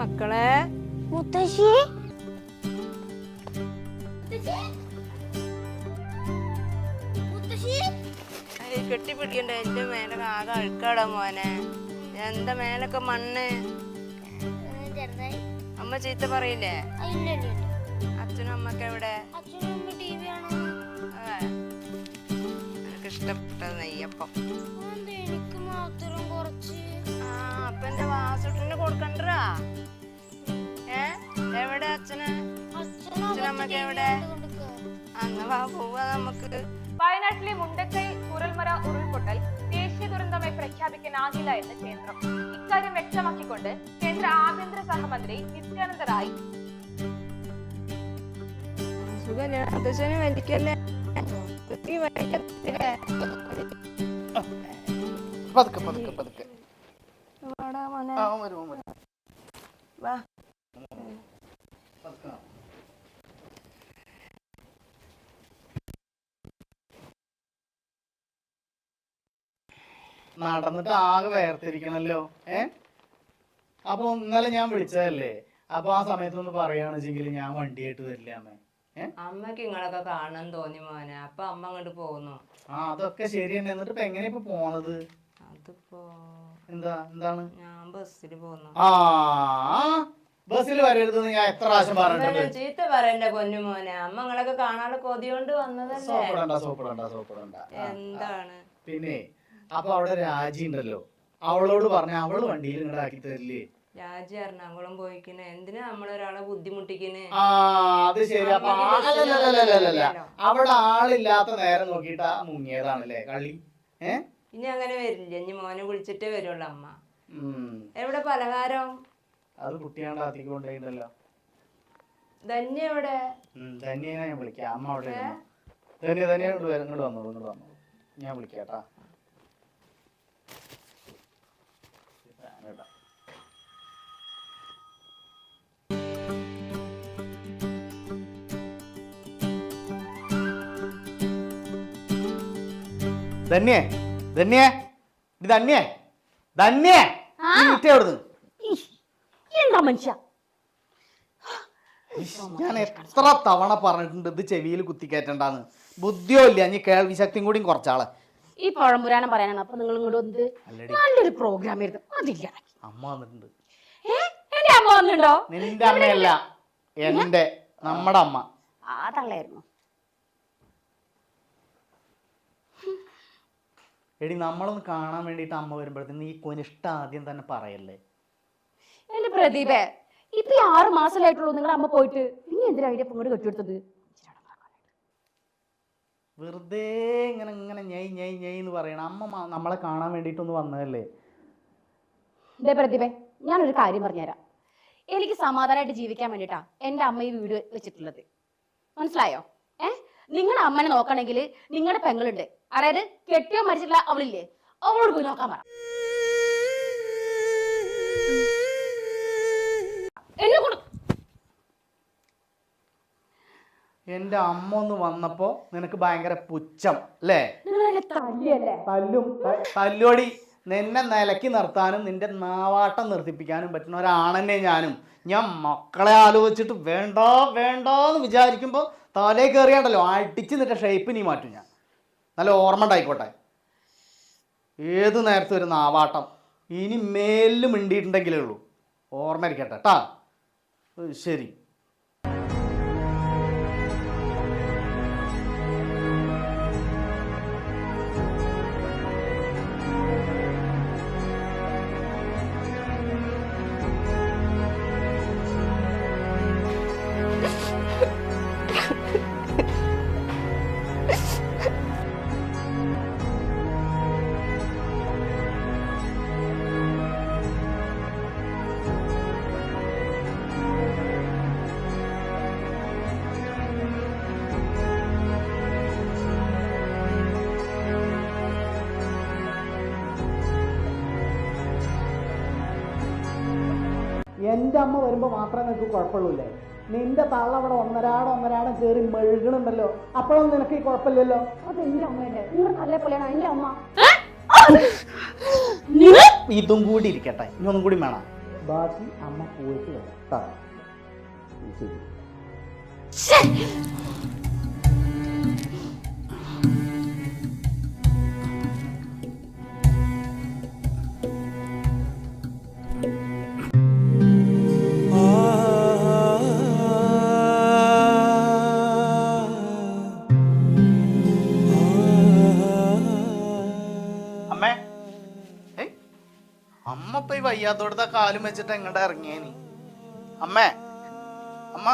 മക്കളെ. മുത്തശ്ശി? കെട്ടിപ്പിടിക്കണ്ട. എന്റെ മേലെ ആകെ അഴുക്കാടാ മോനെ. എന്താ മേലൊക്കെ മണ്ണ്? അമ്മ ചീത്ത പറയില്ലേ? അച്ഛനും അമ്മയ്ക്ക് എവിടെ? എനിക്ക് ഇഷ്ടപ്പെട്ട നെയ്യപ്പം. മാത്രം കുറച്ച്. ആ അപ്പൊ എന്റെ വാസുട്ടിന് കൊടുക്കണ്ടാ അച്ഛനമ്മക്ക് എവിടെ? അന്ന് വാ പോവാ നമുക്ക്. വയനാട്ടിലെ മുണ്ടക്കൈ കുരൽമര ഉരുൾപൊട്ടൽ ദേശീയ ദുരന്തമായി പ്രഖ്യാപിക്കാനാകില്ല എന്ന് കേന്ദ്രം. ഇക്കാര്യം വ്യക്തമാക്കിക്കൊണ്ട് കേന്ദ്ര ആഭ്യന്തര സഹമന്ത്രി നിത്യാനന്ദ റായ് പതുക്കെ പതുക്കെ പതുക്കെ. ആ വരും വരും. വാ. നടന്നിട്ട് ആകെ വേർതിരിക്കണല്ലോ. ഏ? അപ്പൊ ഇന്നലെ ഞാൻ വിളിച്ചതല്ലേ? അപ്പൊ ആ സമയത്തൊന്ന് പറയുകയാണെച്ചെങ്കിൽ ഞാൻ വണ്ടിയായിട്ട് വരില്ല അമ്മേ. അമ്മയ്ക്ക് നിങ്ങളൊക്കെ കാണാൻ തോന്നി മോനെ. അപ്പൊ അമ്മ അങ്ങോട്ട് പോകുന്നു ആ അതൊക്കെ ശരി തന്നെ എന്നിട്ട് ഇപ്പൊ എങ്ങനെയാ ഇപ്പൊ പോണത്? അതിപ്പോ എന്താ എന്താണ്? ഞാൻ ബസ്സിൽ പോകുന്നു ആ ബസ്സിൽ വരരുതെന്ന് ഞാൻ എത്ര പ്രാവശ്യം പറഞ്ഞിട്ടുണ്ട്. ചീത്ത പറയണ്ട പൊന്നു മോനെ. അമ്മ നിങ്ങളൊക്കെ കാണാനുള്ള കൊതി കൊണ്ട് വന്നതല്ലേ? സോപ്പിടണ്ട സോപ്പിടണ്ട സോപ്പിടണ്ട. എന്താണ്? പിന്നെ അപ്പൊ അവിടെ രാജി ഉണ്ടല്ലോ. അവളോട് പറഞ്ഞ അവൾ വണ്ടിയിൽ ഇങ്ങോട്ട് ആക്കി തരില്ലേ? രാജി എറണാകുളം പോയിക്കിന്. എന്തിനാ നമ്മളൊരാളെ ബുദ്ധിമുട്ടിക്കിന്? ആ അത് ശരി. അപ്പൊ. അവിടെ ആളില്ലാത്ത നേരം നോക്കിട്ട് മുങ്ങിയതാണല്ലേ കളി? ഏ? ഇനി അങ്ങനെ വരില്ല. ഇനി മോനെ വിളിച്ചിട്ടേ വരുള്ളൂ അമ്മ. എവിടെ പലഹാരം? അത് കുട്ടിയാണ്ട് കൊണ്ടുപോയിണ്ടല്ലോ. ധന്യ എവിടെ? ധന്യെ ഞാൻ വിളിക്കാം. അമ്മ അവിടെ. ധന്യ ധന്യ ഇങ്ങോട്ട് വന്നോളൂ ഇങ്ങോട്ട് വന്നോളൂ ഞാൻ വിളിക്കാട്ടാ. ധന്യേ ധന്യേ ഇത് ധന്യേ ധന്യേ നീറ്റേ അവിടുന്ന്. എന്താ മനുഷ്യ? ഞാൻ എത്ര തവണ പറഞ്ഞിട്ടുണ്ട് ഇത് ചെവിയിൽ കുത്തിക്കയറ്റണ്ടാന്ന്. ബുദ്ധിയോ ഇല്ല ഇനി കേൾവി ശക്തിയും കൂടിയും കുറച്ചാളെ. ഈ പഴംപുരാണം പറയാനാണ്. അപ്പൊ നിങ്ങൾ ഇങ്ങോട്ട് വന്നത് നല്ലൊരു പ്രോഗ്രാം ആയിരുന്നു. അതില്ല. അമ്മ വന്നിട്ടുണ്ട്. എന്റെ അമ്മ വന്നിട്ടുണ്ടോ? നിന്റെ അമ്മയല്ല എന്റെ നമ്മുടെ അമ്മ. ആ തള്ളയായിരുന്നു. എടി നമ്മളൊന്ന് കാണാൻ വേണ്ടിട്ട് അമ്മ വരുമ്പോഴത്തേന് ഈ കൊനിഷ്ട ആദ്യം തന്നെ പറയല്ലേ? എന്റെ പ്രദീപേ ഇപ്പൊ ഈ ആറ് മാസമായിട്ടുള്ളൂ നിങ്ങളുടെ അമ്മ പോയിട്ട്. നീ എന്തിനാ അതിന്റെ കെട്ടി കെട്ടിയെടുത്തത് വെറുതെ ഇങ്ങനെ ഇങ്ങനെ ഞെയ് ഞെയ് ഞെയ് എന്ന് പറയണം. അമ്മ നമ്മളെ കാണാൻ വേണ്ടിയിട്ടൊന്ന് വന്നതല്ലേ? ഇതേ ഞാൻ ഞാനൊരു കാര്യം പറഞ്ഞുതരാം. എനിക്ക് സമാധാനമായിട്ട് ജീവിക്കാൻ വേണ്ടിട്ടാ എന്റെ അമ്മ ഈ വീട് വെച്ചിട്ടുള്ളത്. മനസ്സിലായോ? നിങ്ങളുടെ അമ്മനെ നോക്കണമെങ്കിൽ നിങ്ങളുടെ പെങ്ങളുണ്ട്. അതായത് കെട്ടിയോ മരിച്ചിട്ടില്ല അവളില്ലേ? അവളോട് പോയി നോക്കാൻ പറ. എന്നെ കൊണ്ട് എന്റെ അമ്മ ഒന്ന് വന്നപ്പോ നിനക്ക് ഭയങ്കര പുച്ഛം അല്ലേ? തല്ലും ത- തല്ലുവടി നിന്നെ നിലക്കി നിർത്താനും നിന്റെ നാവാട്ടം നിർത്തിപ്പിക്കാനും പറ്റുന്ന ഒരാണെന്നെ ഞാനും. ഞാൻ മക്കളെ ആലോചിച്ചിട്ട് വേണ്ട വേണ്ട എന്ന് വിചാരിക്കുമ്പോൾ തലേ കയറിയാണ്ടല്ലോ അടിച്ച് നിന്റെ ഷേപ്പ് നീ മാറ്റും ഞാൻ. നല്ല ഓർമ്മ ഉണ്ടായിക്കോട്ടെ. ഏത് നേരത്തെ ഒരു നാവാട്ടം ഇനി മേലിൽ മിണ്ടിയിട്ടുണ്ടെങ്കിലേ ഉള്ളൂ. ഓർമ്മ ഇരിക്കട്ടെ കേട്ടാ ശരി. എന്റെ അമ്മ വരുമ്പോൾ മാത്രമേ നിനക്ക് കുഴപ്പമുള്ളൂല്ലേ നിന്റെ തള്ള അവിടെ ഒന്നരാടം ഒന്നരാടം കയറി മെഴുകണുണ്ടല്ലോ. അപ്പോഴൊന്നും നിനക്ക് ഈ കുഴപ്പമില്ലല്ലോ? അത് എന്റെ അമ്മയല്ലേ നിങ്ങൾ നല്ല പോലെയാണ് എന്റെ അമ്മ? ഇതും കൂടി ഇരിക്കട്ടെ. ഇനി ഒന്നും കൂടി വേണം. ബാക്കി അമ്മ പോയിട്ട് വരാം. ശരി. ഇപ്പൊ ഈ വയ്യാത്തോടത്തെ കാലും വെച്ചിട്ട് എങ്ങോട്ട് ഇറങ്ങിയേനി അമ്മേ അമ്മ.